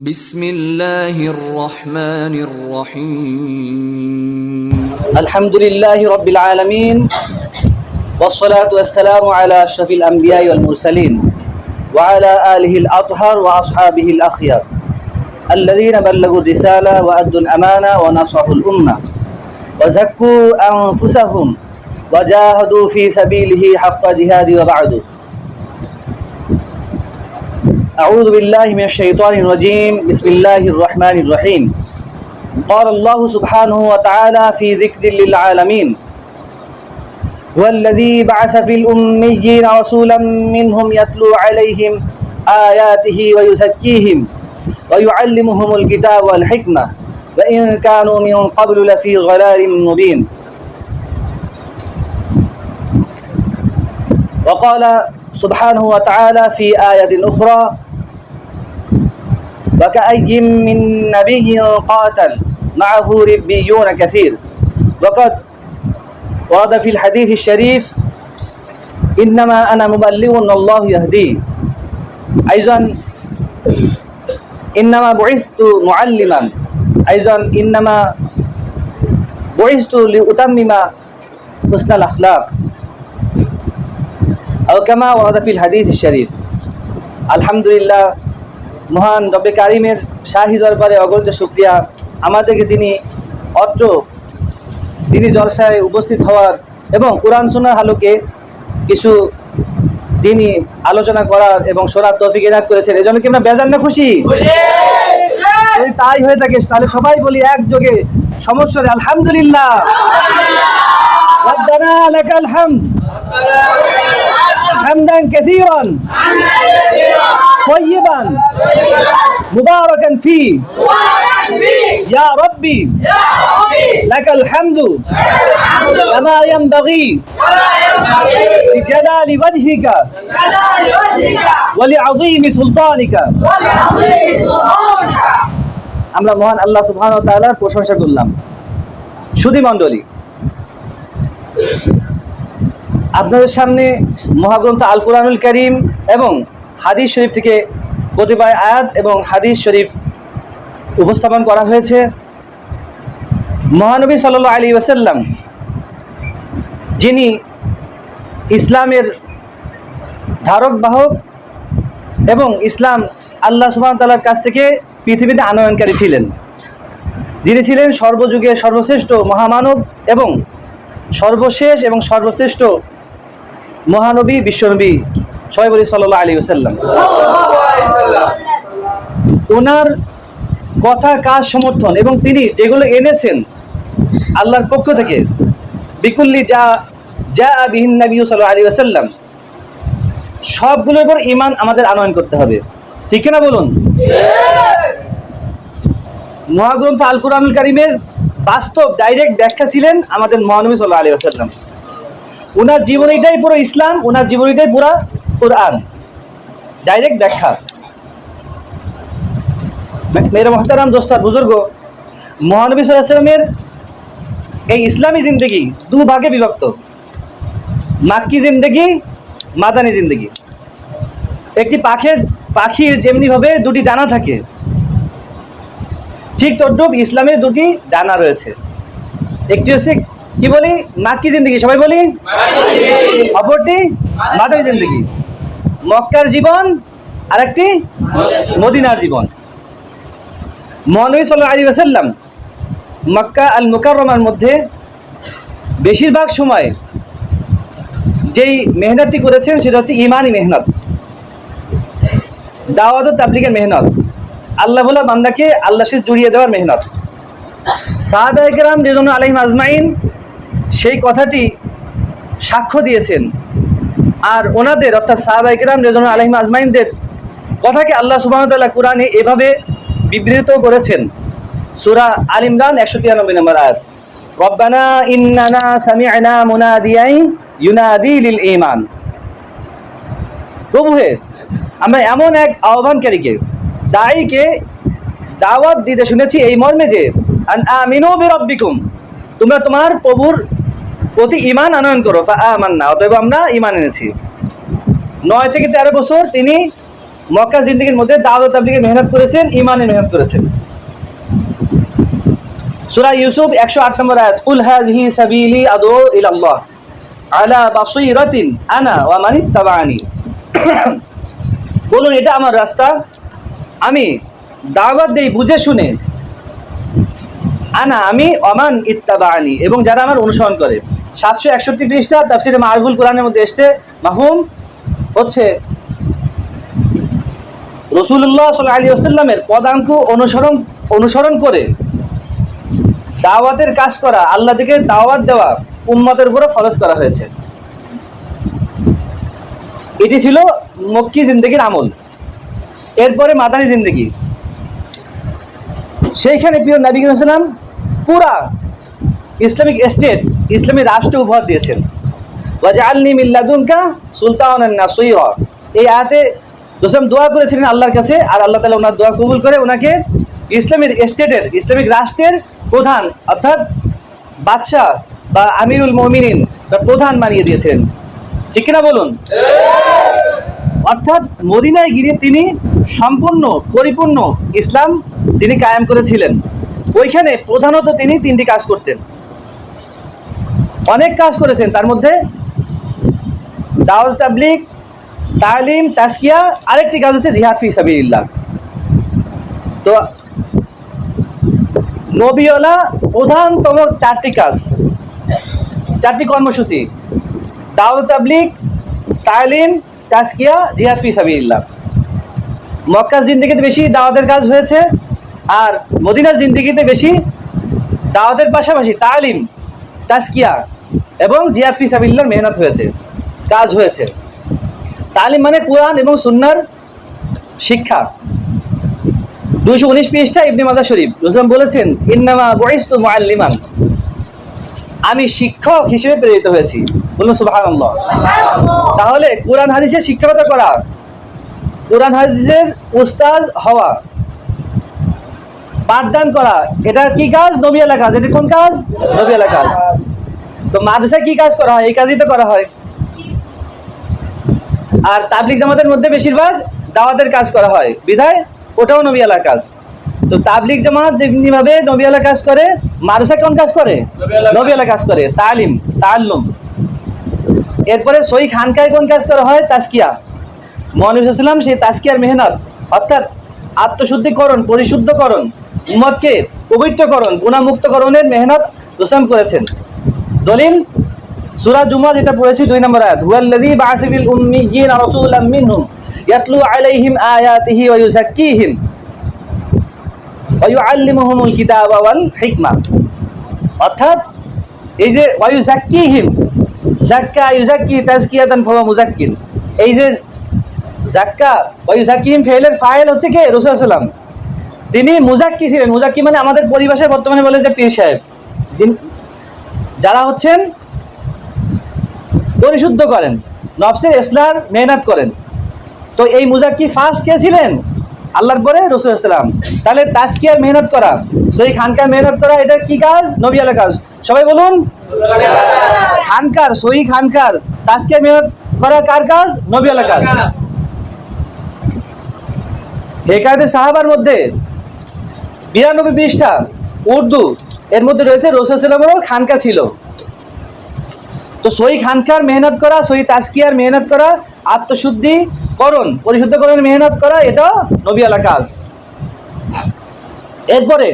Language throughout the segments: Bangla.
بسم الله الرحمن الرحيم. الحمد لله رب العالمين والصلاة والسلام على أشرف الأنبياء والمرسلين وعلى آله الأطهر وأصحابه الأخيار الذين بلغوا الرسالة وأدوا الأمانة ونصحوا الأمة وزكوا أنفسهم وجاهدوا في سبيله حق جهاد وبعد. أعوذ بالله من الشيطان الرجيم. بسم الله الرحمن الرحيم. قال الله سبحانه وتعالى في ذكر للعالمين والذي بعث في الأميين رسولا منهم يتلو عليهم آياته ويزكيهم ويعلمهم الكتاب والحكمة وإن كانوا من قبل لفي ضلال مبين. وقال سبحانه وتعالى في آية أخرى وكأي من نبي قاتل معه ربيون كثير. وقد ورد في الحديث الشريف إنما أنا مبلغ الله يهدي. أيضا إنما بعثت معلما. أيضا إنما بعثت لأتمم حسن الأخلاق. أو كما ورد في الحديث الشريف. الحمد لله মহান রব্বে কারিমের শাহী দরবারে অগণিত শুক্রিয়া আমাদেরকে তিনি অত্র তিনি জলসায় উপস্থিত হওয়ার এবং কোরআন শোনার আলোকে কিছু তিনি আলোচনা করার এবং শোনার তৌফিক এনাত করেছেন এই জন্য কি আমরা বেজান না খুশি যদি তাই হয়ে থাকে তাহলে সবাই বলি একযোগে সমস্যা নেই, আলহামদুলিল্লাহ ربنا لك الحمد حمدا كثيرا طيبا مباركا فيه يا ربي لك الحمد كما ينبغي لجلال وجهك ولعظيم سلطانك আমরা মহান আল্লাহ সুবহান তাআলার প্রশংসা করলাম সুধী মণ্ডলী আপনাদের সামনে মহাগ্রন্থ আল কোরআনুল করিম এবং হাদিস শরীফ থেকে কতিপয় আয়াত এবং হাদিস শরীফ উপস্থাপন করা হয়েছে। মহানবী সাল্লাল্লাহু আলী ওসাল্লাম যিনি ইসলামের ধারক, বাহক এবং ইসলাম আল্লাহ সুবহান তাআলার কাছ থেকে পৃথিবীতে আনয়নকারী ছিলেন। যিনি ছিলেন সর্বযুগে সর্বশ্রেষ্ঠ মহামানব এবং সর্বশেষ এবং সর্বশ্রেষ্ঠ মহানবী, বিশ্বনবী। সবাই বলি সাল্লাহ আলী ওসাল্লাম ওনার কথা কাজ সমর্থন? এবং তিনি যেগুলো এনেছেন আল্লাহর পক্ষ থেকে, বিকুল্লি যা যা বিহীন নবী সাল্লাহ আলী ওসাল্লাম সবগুলোর উপর ইমান আমাদের আনয়ন করতে হবে। ঠিক না বলুন? মহাগ্রন্থ আল কোরআনুল কারিমের বাস্তব ডাইরেক্ট ব্যাখ্যা ছিলেন আমাদের মহানবী সাল্লাহ আলী আসাল্লাম ওনার জীবনীটাই পুরো ইসলাম ওনার জীবনীটাই পুরো কোরআন। ডাইরেক্ট ব্যাখ্যা। মেরে মহতারাম দোস্তার বুজুর্গ, মহানবী সাল্লামের এই ইসলামী জিন্দগি দু ভাগে বিভক্ত। মাক্কি জিন্দগি, মাদানী জিন্দগি। একটি পাখের পাখির যেমনিভাবে দুটি ডানা থাকে, ঠিক তদ্রুপ ইসলামের দুটি ডানা রয়েছে। একটি হচ্ছে, কি বলি? মাক্কি জিন্দগি। সবাই বলি? অপরটি মাদারি জিন্দগি। মক্কার জীবন আর একটি মদিনার জীবন। মহানবী সাল্লাহ আলী ওসাল্লাম মক্কা আল মুকাররমার মধ্যে বেশিরভাগ সময় যেই মেহনতটি করেছেন সেটা হচ্ছে ইমানি মেহনত। দাওয়াত ও তাবলিগের মেহনত। আল্লাহ বলা, বান্দাকে আল্লাহ সে জুড়িয়ে দেওয়ার মেহনত। সাহাবাহিকেরাম রেজন আলহিম আজমাইন সেই কথাটি সাক্ষ্য দিয়েছেন। আর ওনাদের, অর্থাৎ সাহাবাহিকেরাম রেজন আলহিম আজমাইনদের কথাকে আল্লাহ সুবাহতাল্লাহ কোরআনে এভাবে বিবৃত করেছেন। সুরা আল ইমরান একশো তিরানব্বই নম্বর আয়াত। রব্বানা ইন্নানা সামিআনা মুনাদিয়াই ইউনাদি লিল ঈমান। প্রভু আমরা এমন এক আহ্বানকারীকে, দায়ীকে দাওয়াত দিতে শুনেছি এই মর্মে যে আমিনু বিরব্বিকুম, তোমরা তোমার প্রভুর প্রতি ইমান আনয়ন করো আমান না অতএব আমরা ইমান এনেছি। নয় থেকে তেরো বছর তিনি মক্কা জিন্দগির মধ্যে দাওয়াত তাবলিগের মেহনত করেছেন ইমানের মেহনত করেছেন। সুরা ইউসুফ 108 নম্বর আয়াত কুল হাযিহি সাবিলি আদউ ইলাল্লাহ, আলা বাসীরাতিন আনা ওয়া মান ইত্তাবাআনি। বলুন, এটা আমার রাস্তা। আমি দাওয়াত দেই বুঝে শুনে। আনা, আমি অমান ইত্তাবাআনি, এবং যারা আমার অনুসরণ করে। সাতশো একষট্টি পৃষ্ঠা, তাফসিরে মারফুল কোরআনের মধ্যে এসছে মাহুম হচ্ছে রসুল্লাহ সাল্লাহ আলী আসাল্লামের পদাঙ্ক অনুসরণ অনুসরণ করে দাওয়াতের কাজ করা, আল্লাহ থেকে দাওয়াত দেওয়া উম্মতের উপরে ফরজ করা হয়েছে। এটি ছিল মক্কি জিন্দগির আমল। এরপরে মাদানী জিন্দগি। সেইখানে প্রিয় নবী সাল্লাম পুরা ইসলামিক স্টেট ইসলামী রাষ্ট্র উপহার দিয়েছেন। ওয়াজআলনি লাদুনকা সুলতানান নাসীরা। এই আয়াতে দোসলাম দোয়া করেছিলেন আল্লাহর কাছে, আর আল্লাহ তাআলা ওনার দোয়া কবুল করে ওনাকে ইসলামের স্টেটের, ইসলামিক রাষ্ট্রের প্রধান, অর্থাৎ বাদশাহ বা আমিরুল মমিনিন, বা প্রধান বানিয়ে দিয়েছেন ঠিক কিনা বলুন? অর্থাৎ মদিনায় গিয়ে তিনি সম্পূর্ণ, পরিপূর্ণ ইসলাম তিনি কায়েম করেছিলেন। ওইখানে প্রধানত তিনি তিনটি কাজ করতেন। অনেক কাজ করেছেন। তার মধ্যে দাওয়াত তাবলিক তালিম তাস্কিয়া আরেকটি কাজ হচ্ছে জিহাদ ফি সাবিল্লাহ তো নবীওয়ালা প্রধানতম চারটি কাজ, চারটি কর্মসূচি, দাওয়াত তাবলিক তালিম তাস্কিয়া জিহাদ ফি সাবিল্লাহ মক্কা জিন্দিগিতে বেশি দাওয়াতের কাজ হয়েছে আর মদিনা জিন্দিগিতে বেশি দাওয়াতের পাশাপাশি তালিম তাস্কিয়া এবং জিয়াদ ফি সাবিল্লার মেহনত হয়েছে কাজ হয়েছে। তালিম মানে কোরআন এবং সুন্নার শিক্ষা। দুইশো উনিশ পৃষ্ঠা ইবনে মাজা শরীফ রসুলাম বলেছেন ইন্নামা বয়স্তু মুআল্লিমান। আমি শিক্ষক হিসেবে প্রেরিত হয়েছি। বলুন সুবহানাল্লাহ। তাহলে কোরআন হাদিসের শিক্ষকতা করা কোরআন হাদিসের উস্তাদ হওয়া পাঠদান করা এটা কি কাজ? নবিয়ালা কাজ। এটা কোন কাজ? নবিয়ালা কাজ। তো মাদ্রাসায় কি কাজ করা হয়? এই কাজই তো করা হয়। আর তাবলিক জামাতের মধ্যে বেশিরভাগ দাওয়াতের কাজ করা হয়। বিধায় ওটাও নবিয়ালা কাজ। তো তাবলিক জামাত যেমনিভাবে নবিয়ালা কাজ করে মাদ্রাসা কোন কাজ করে? নবিয়ালা কাজ। করে। তালিম তাল্লুম এরপরে সই খানকায় কোন কাজ করা হয়? তাস্কিয়া মহানবীলাম সেই তাস্কিয়ার মেহনত অর্থাৎ আত্মশুদ্ধিকরণ পরিশুদ্ধকরণ উম্মতকে পবিত্রকরণ গুণামুক্তকরণের মেহনত রোসাম করেছেন। দলিল, সূরা জুমা যেটা পড়েছি, দুই নম্বর আয়াত, হুয়াল্লাযী বা'আসা ফিল উম্মিয়্যিনা রাসূলাম মিনহুম ইয়াতলু আলাইহিম আয়াতিহি ওয়া ইউযাক্কিহিম ওয়া ইউআল্লিমুহুমুল কিতাবা ওয়াল হিকমা। অর্থাৎ এই যে ওয়া ইউযাক্কিহিম যাক্কা ইউযাক্কি তাজকিয়াতান ফাহুয়া মুযাক্কিন এই যে জাক্কা ওয়া ইউযাক্কিহিম ফেলের ফাইল হচ্ছে কে? রাসূল আলাইহি তিনি মুজাক্কি ছিলেন। মুজাক্কি মানে আমাদের পরিভাষায় বর্তমানে বলে যে পীর সাহেব। যারা হচ্ছেন পরিশুদ্ধ করেন, নফসের ইসলার মেহনত করেন। তো এই মুজাক্কি ফার্স্ট কে ছিলেন? আল্লাহর পরে রসুল সাল্লাম তাহলে তাস্কিয়ার মেহনত করা সই খানকার মেহনত করা, এটা কি কাজ? নবী আলা কাজ। সবাই বলুন, খানকার সই খানকার তাস্কিয়ার মেহনত করা কার কাজ? নবী আলা কাজ। হেকায়তে সাহাবার মধ্যে বিরানব্বই পৃষ্ঠা, উর্দু এর মধ্যে রয়েছে রসুলামেরও খানকা ছিল। তো সই খানকার মেহনত করা, সই তাস্কিয়ার মেহনত করা, আত্মশুদ্ধি করণ পরিশুদ্ধকরণের মেহনত করা, এটা নবী আলা কাজ। এরপরে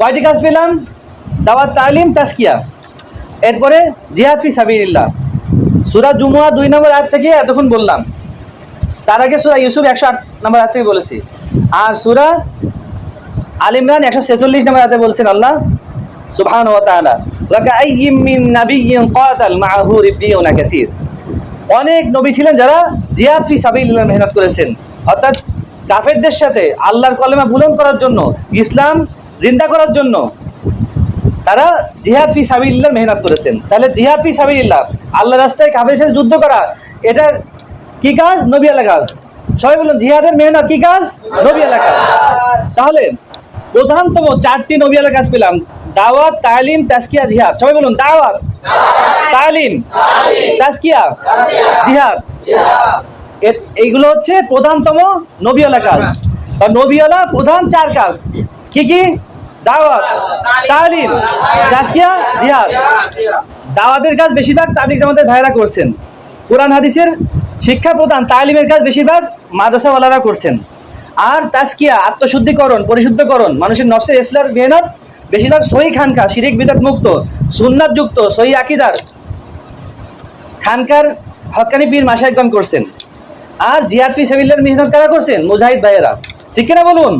কয়টি কাজ পেলাম? দাওয়াত, তালিম তাস্কিয়া এরপরে জিহাদ ফি সাবিল্লাহ সুরা জুমুয়া দুই নম্বর আয়াত থেকে এতক্ষণ বললাম। তার আগে সুরা ইউসুফ একশো আট নম্বর হাত থেকে বলেছি। আর সুরা আল ইমরান একশো ছেচল্লিশ নম্বর হাতে বলছেন আল্লাহ সুবহান ওয়া তাআলা, ওয়া কাআইয়িম মিন নাবিয়্যিন কাতাল মাআহু রিব্বিয়ুনা কাসীর। অনেক নবী ছিলেন যারা জিহাদ ফি সাবিলিল্লাহ মেহনত করেছেন। অর্থাৎ কাফেরদের সাথে আল্লাহর কলেমা বুলন্দ করার জন্য, ইসলাম জিন্দা করার জন্য তারা জিহাদ ফি সাবিলিল্লাহ মেহনত করেছেন। তাহলে জিহাদ ফি সাবিলিল্লাহ আল্লাহ রাস্তায় কাফের সাথে যুদ্ধ করা, এটা কি কাজ? নবী আলা কাজ। সবাই বলুন জিহাদের মেহনত কি কাজ? নবী আলা কাজ। তাহলে প্রধানতম চারটি নবী আলা কাজ পেলাম। দাওয়াত, তালিম তাস্কিয়া জিহাদ। সবাই বলুন, দাওয়াত। তালিম। তাস্কিয়া জিহাদ। এইগুলো হচ্ছে প্রধানতম নবিয়ালা কাজ। বা নবীওয়ালা প্রধান চার কাজ। কি কি? দাওয়াত, তালিম, তাজকিয়া, জিহাদ। দাওয়াতের কাজ বেশিরভাগ তাবলিগ জামাতের ভাইরা করছেন। কোরআন, হাদিসের শিক্ষা প্রদান তালিমের কাজ বেশিরভাগ মাদ্রাসাওয়ালারা করছেন। আর তাজকিয়া আত্মশুদ্ধিকরণ পরিশুদ্ধকরণ মানুষের নফসের ইসলার মেহনত বেশিরভাগ সহি খানকা শিরিক বিদাত মুক্ত সুন্নাত যুক্ত সহি আকিদার খানকার হকানি পীর মাসাইকগণ করছেন। আর জিয়াদ ফি সাবিল্লার মেহনত কারা করছেন? মুজাহিদ ভাইয়েরা। ঠিক কিনা বলুন?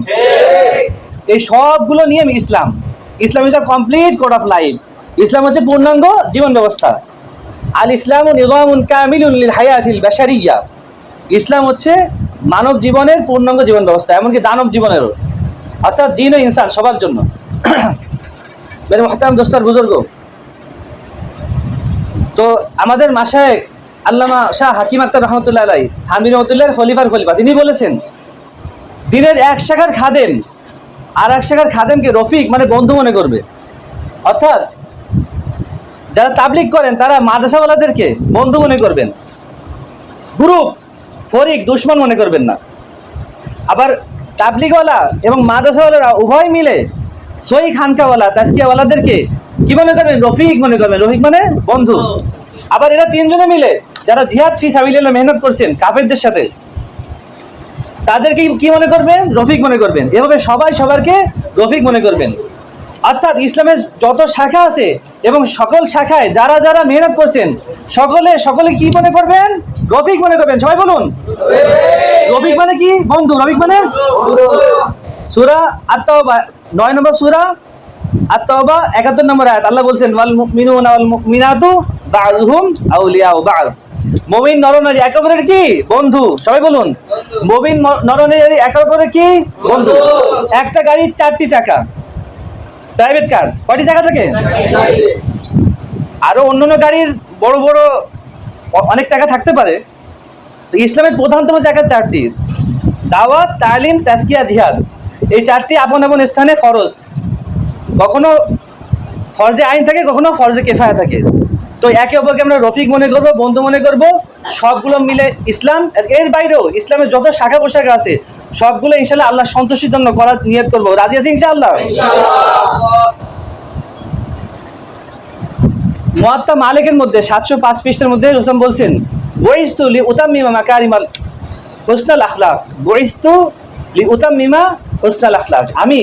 এই সবগুলো নিয়ে ইসলাম। Islam is a complete code of life ইসলাম হচ্ছে পূর্ণাঙ্গ জীবন ব্যবস্থা। আল ইসলাম নিজামুন কামিলুন লিল হায়াতিল বাশারিয়া। ইসলাম হচ্ছে মানব জীবনের পূর্ণাঙ্গ জীবন ব্যবস্থা, এমনকি দানব জীবনেরও। অর্থাৎ জিন ও ইনসান সবার জন্য। মেরে মহতারাম দোস্তর বুজুর্গ, তো আমাদের মাসায় আল্লামা শাহ হাকিম আক্তার রহমতুল্লাহ আলাই থানবির রহমতুল্লাহ খলিফার খলিফা, তিনি বলেছেন, দিনের এক শাখার খাদেম আর এক শাখার খাদেমকে রফিক মানে বন্ধু মনে করবে। অর্থাৎ যারা তাবলিক করেন, তারা মাদ্রাসাওয়ালাদেরকে বন্ধু মনে করবেন। গ্রুপ ফরিক দুশ্মন মনে করবেন না। আবার তাবলিগওয়ালা এবং মাদ্রাসাওয়ালারা উভয় মিলে সই খানকাওয়ালা তাস্কিয়াওয়ালাদেরকে কি মনে করবেন? রফিক মনে করবেন। রফিক মানে বন্ধু। আবার এরা তিনজনে মিলে যারা জিহাদ ফি সাবিল্লাহ মেহনত করছেন কাফেরদের সাথে, তাদেরকে কি মনে করবেন? রফিক মনে করবেন। এভাবে সবাই সবারকে রফিক মনে করবেন। অর্থাৎ ইসলামের যত শাখা আছে এবং সকল শাখায় যারা যারা মেহনত করছেন, সকলে সকলে কি মনে করবেন? রফিক মনে করবেন। সবাই বলুন। রফিক মানে কি? বন্ধু। রফিক মানে? সুরা আত্মাওবা নয় নম্বর সুরা আত্মাওবা একাত্তর নম্বর আয়াত। আল্লাহ বলছেন, ওয়াল মুমিনুনা ওয়াল মুমিনাতু বাযুহুম আউলিয়াউ বায মুমিন নরনারী একে অপরের কি? বন্ধু। সবাই বলুন। মুমিন নরনারী একে অপরের কি? বন্ধু। একটা গাড়ির চারটি চাকা। Private car? কয়টি চাকা থাকে? আরও অন্যান্য গাড়ির বড় বড় অনেক চাকা থাকতে পারে। তো ইসলামের প্রধানতম চাকা চারটি। দাওয়াত, তালিম তাস্কিয়া জিহাদ। এই চারটি আপন আপন স্থানে ফরজ। কখনো ফরজে আইন থাকে, কখনো ফরজে কেফায়া থাকে। তো একে অপরকে আমরা রফিক মনে করব, বন্ধু মনে করব, সবগুলো মিলে ইসলাম। এর বাইরেও ইসলামের যত শাখা পোশাক আছে সবগুলো ইনশাল্লাহ আল্লাহ সন্তুষ্টির জন্য করার নিয়ত করব। রাজি আছি ইনশাআল্লাহ? মোয়াত্তা মালিকের মধ্যে সাতশো পাঁচ পৃষ্ঠের মধ্যে রসম বলছেন, বইস্তু লি উতাম্মিমা মাকারিমাল হোসনাল আখলাক। বইস্তু লি উতাম্মিমা হোসনাল আখলাক। আমি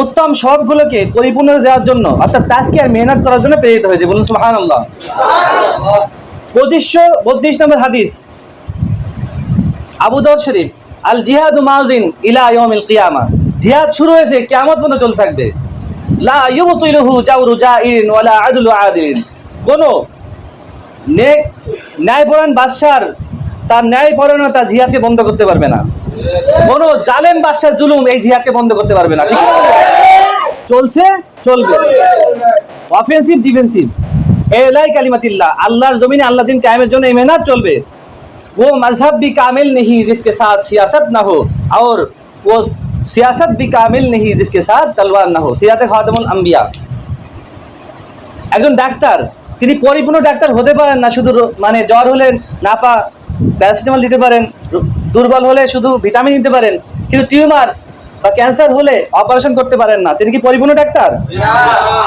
উত্তম সবগুলোকে পরিপূর্ণ দেওয়ার জন্য, অর্থাৎ তাজকে আর মেহনত করার জন্য প্রেরিত হয়েছে। বলুন সুহান আল্লাহ পঁচিশশো বত্রিশ নম্বর হাদিস, আবু দর শরীফ। আল জিহাদ মাউজিন ইলা ইয়মিল কিয়ামা। জিহাদ শুরু হয়েছে, কিয়ামত পর্যন্ত চলতে থাকবে। লা ইউবতিলুহু জাওরু জাইরিন ওয়ালা আদলু আদিলিন। কোন নেক ন্যায়পরায়ণ বাদশার তার ন্যায়পরায়ণতা জিহাদকে বন্ধ করতে পারবে না। কোন জালেম বাদশার জুলুম এই জিহাদকে বন্ধ করতে পারবে না, ঠিক? চলছে, চলবে। অফেন্সিভ ডিফেন্সিভ এলাই কালিমাতিল্লাহ, আল্লাহর জমিনে আল্লাহ দিন কায়েমের জন্য এই মেহনত চলবে। वो मजहब भी कामिल नहीं जिसके साथ सियासत ना हो और वो सियासत भी कामिल नहीं जिसके साथ तलवार ना हो সিরাতে খাতামুল আম্বিয়া একজন ডাক্তার তিনি পরিপূর্ণ ডাক্তার হতে পারেন না শুধু রো- মানে জ্বর হলে নাপা প্যারাসিটামল দিতে পারেন রো- দুর্বল হলে শুধু ভিটামিন দিতে পারেন কিন্তু টিউমার বা ক্যান্সার হলে অপারেশন করতে পারেন না তিনি কি পরিপূর্ণ ডাক্তার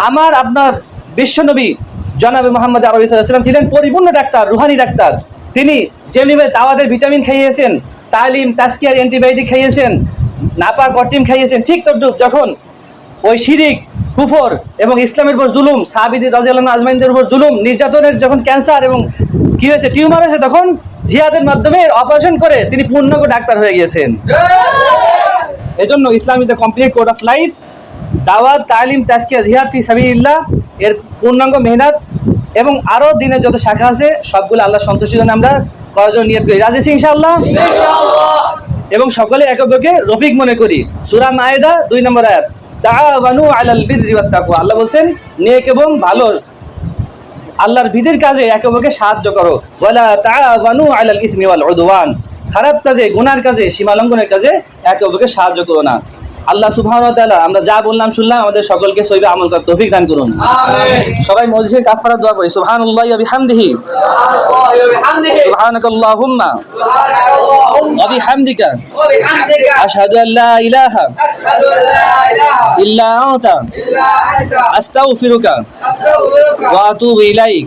আমার আপনার বিশ্বনবী জনাবে মোহাম্মদ আরবি সাল্লাম ছিলেন পরিপূর্ণ ডাক্তার রুহানি ডাক্তার তিনি যেমনিভাবে দাওয়াতের ভিটামিন খাইয়েছেন, তালিম তাস্কিয়ার অ্যান্টিবায়োটিক খাইয়েছেন নাপা কটিম খাইয়েছেন। ঠিক তদ্রুপ যখন ওই শিরিক, কুফর এবং ইসলামের উপর জুলুম সাবিদি রাজিয়াল আজমাইনদের উপর জুলুম, নির্যাতনের যখন ক্যান্সার এবং কি হয়েছে, টিউমার হয়েছে, তখন জিহাদের মাধ্যমে অপারেশন করে তিনি পূর্ণাঙ্গ ডাক্তার হয়ে গিয়েছেন। এজন্য Islam is the complete code of life, দাওয়াত, তালিম তাস্কিয়া জিহাদ ফি সাবিল্লাহ এর পূর্ণাঙ্গ মেহনত এবং আরও দিনের যত শাখা আছে, সবগুলো আল্লাহ সন্তুষ্টির জন্য আমরা করার জন্য নিয়ত করি। রাজি ইনশাআল্লাহ? এবং সকলে একে অপরকে রফিক মনে করি। সূরা মায়েদা দুই নম্বর আয়াত তাআওয়ানু আলাল বিররি ওয়াত তাকওয়া আল্লাহ নেক এবং ভালো আল্লাহর বিধির কাজে একে অপরকে সাহায্য করো। ওয়ালা তাআওয়ানু আলাল ইসমি ওয়াল উদওয়ান। খারাপ কাজে গুনার কাজে সীমালঙ্ঘনের কাজে একে অপরকে সাহায্য করো না। আল্লাহ তাআলা আমরা যা বললাম শুনলাম আমাদের সকলকে সইবে আমল করার তৌফিক দান করুন। সবাই মসজিদে কাফারা দোয়া করি সুবহানাল্লাহি ওয়া বিহামদিহি। সুবহানাকাল্লাহুম্মা ওয়া বিহামদিকা। আশহাদু আল লা ইলাহা ইল্লা আনতা। আস্তাগফিরুকা। ওয়া আতুবু ইলাইক।